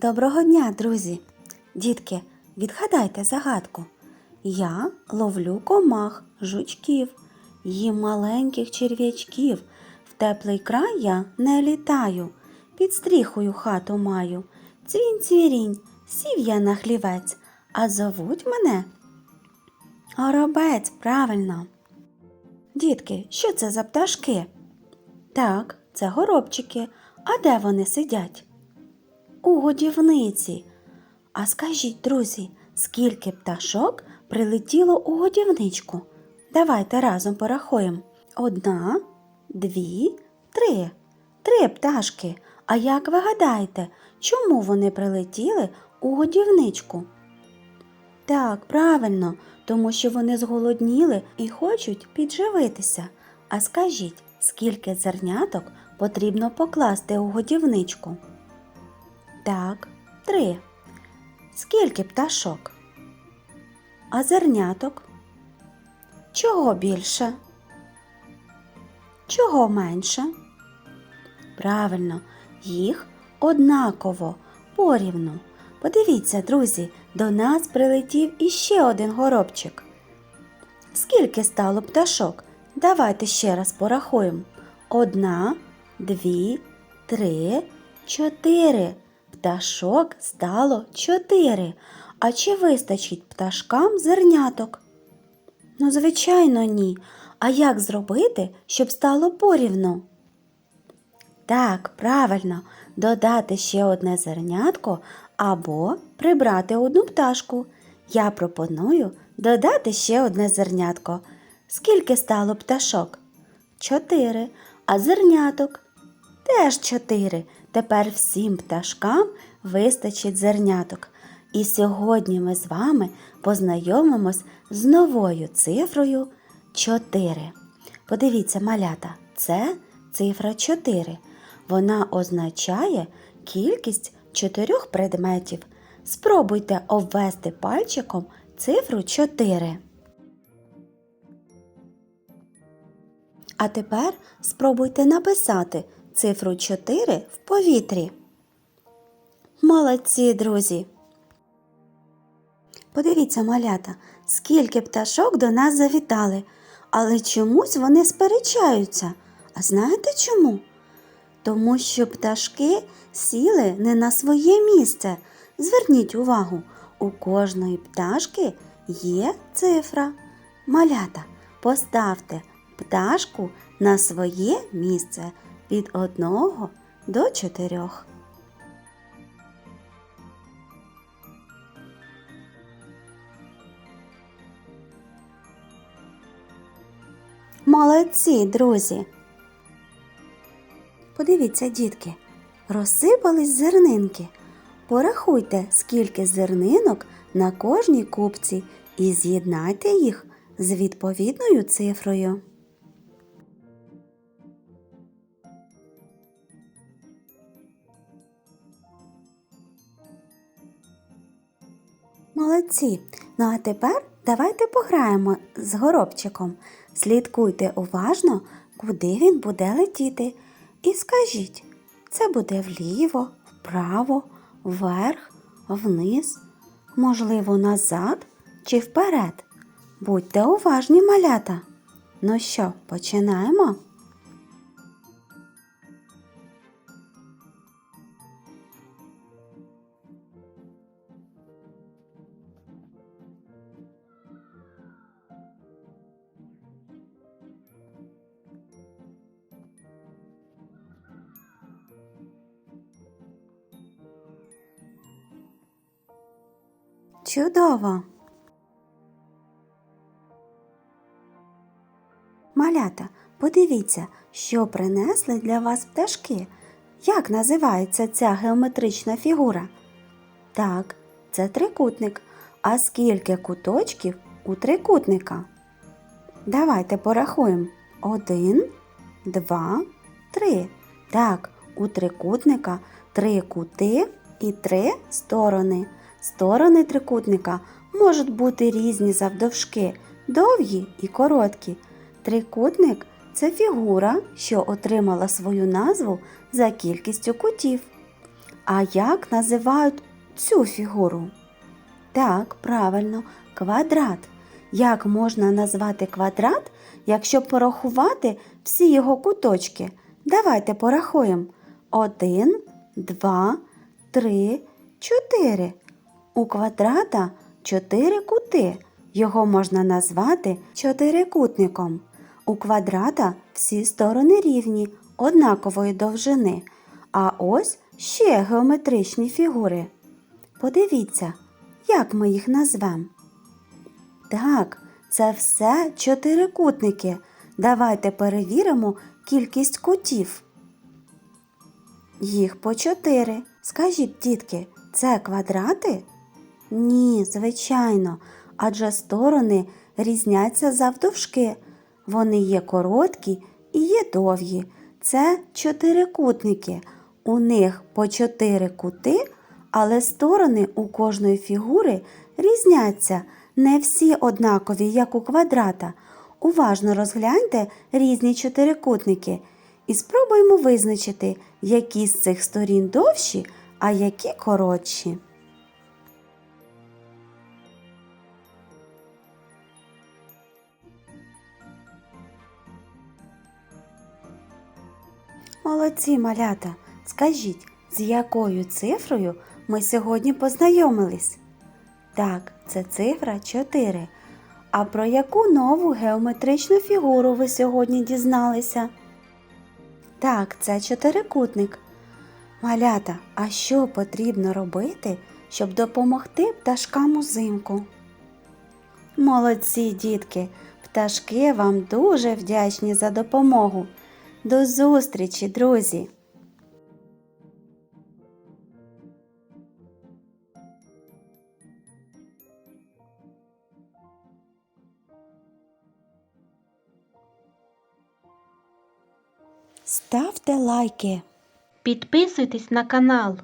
Доброго дня, друзі! Дітки, відгадайте загадку. Я ловлю комах, жучків, їм маленьких черв'ячків. В теплий край я не літаю, під стріхою хату маю. Цвінь цвірінь, сів я на хлівець, а зовуть мене. Горобець, правильно. Дітки, що це за пташки? Так, це горобчики. А де вони сидять? У годівниці. А скажіть, друзі, скільки пташок прилетіло у годівничку? Давайте разом порахуємо. Одна, дві, три. Три пташки. А як ви гадаєте, чому вони прилетіли у годівничку? Так, правильно, тому що вони зголодніли і хочуть підживитися. А скажіть, скільки зерняток потрібно покласти у годівничку? Так, три. Скільки пташок? А зерняток? Чого більше? Чого менше? Правильно, їх однаково, порівну. Подивіться, друзі, до нас прилетів іще один горобчик. Скільки стало пташок? Давайте ще раз порахуємо. Одна, дві, три, чотири. Пташок стало чотири. А чи вистачить пташкам зерняток? Ну, звичайно, ні. А як зробити, щоб стало порівну? Так, правильно, додати ще одне зернятко або прибрати одну пташку. Я пропоную додати ще одне зернятко. Скільки стало пташок? Чотири. А зерняток? Теж чотири. Тепер всім пташкам вистачить зерняток. І сьогодні ми з вами познайомимось з новою цифрою 4. Подивіться, малята, це цифра 4. Вона означає кількість чотирьох предметів. Спробуйте обвести пальчиком цифру 4. А тепер спробуйте написати цифру 4 в повітрі. Молодці, друзі! Подивіться, малята, скільки пташок до нас завітали, але чомусь вони сперечаються. А знаєте чому? Тому що пташки сіли не на своє місце. Зверніть увагу, у кожної пташки є цифра. Малята, поставте пташку на своє місце від одного до чотирьох. Молодці, друзі! Подивіться, дітки, розсипались зернинки. Порахуйте, скільки зернинок на кожній купці і з'єднайте їх з відповідною цифрою. Молодці. Ну а тепер давайте пограємо з горобчиком. Слідкуйте уважно, куди він буде летіти. І скажіть, це буде вліво, вправо, вверх, вниз, можливо, назад чи вперед. Будьте уважні, малята. Ну що, починаємо? Чудово! Малята, подивіться, що принесли для вас пташки. Як називається ця геометрична фігура? Так, це трикутник. А скільки куточків у трикутника? Давайте порахуємо. Один, два, три. Так, у трикутника три кути і три сторони. Сторони трикутника можуть бути різні завдовжки, довгі і короткі. Трикутник це фігура, що отримала свою назву за кількістю кутів. А як називають цю фігуру? Так, правильно, квадрат. Як можна назвати квадрат, якщо порахувати всі його куточки? Давайте порахуємо. Один, два, три, чотири. У квадрата чотири кути. Його можна назвати чотирикутником. У квадрата всі сторони рівні, однакової довжини. А ось ще геометричні фігури. Подивіться, як ми їх назвемо. Так, це все чотирикутники. Давайте перевіримо кількість кутів. Їх по чотири. Скажіть, дітки, це квадрати? Ні, звичайно, адже сторони різняться завдовжки. Вони є короткі і є довгі. Це чотирикутники. У них по чотири кути, але сторони у кожної фігури різняться. Не всі однакові, як у квадрата. Уважно розгляньте різні чотирикутники і спробуємо визначити, які з цих сторін довші, а які коротші. Молодці, малята, скажіть, з якою цифрою ми сьогодні познайомились? Так, це цифра 4. А про яку нову геометричну фігуру ви сьогодні дізналися? Так, це чотирикутник. Малята, а що потрібно робити, щоб допомогти пташкам узимку? Молодці, дітки! Пташки вам дуже вдячні за допомогу. До зустрічі, друзі! Ставте лайки. Підписуйтесь на канал.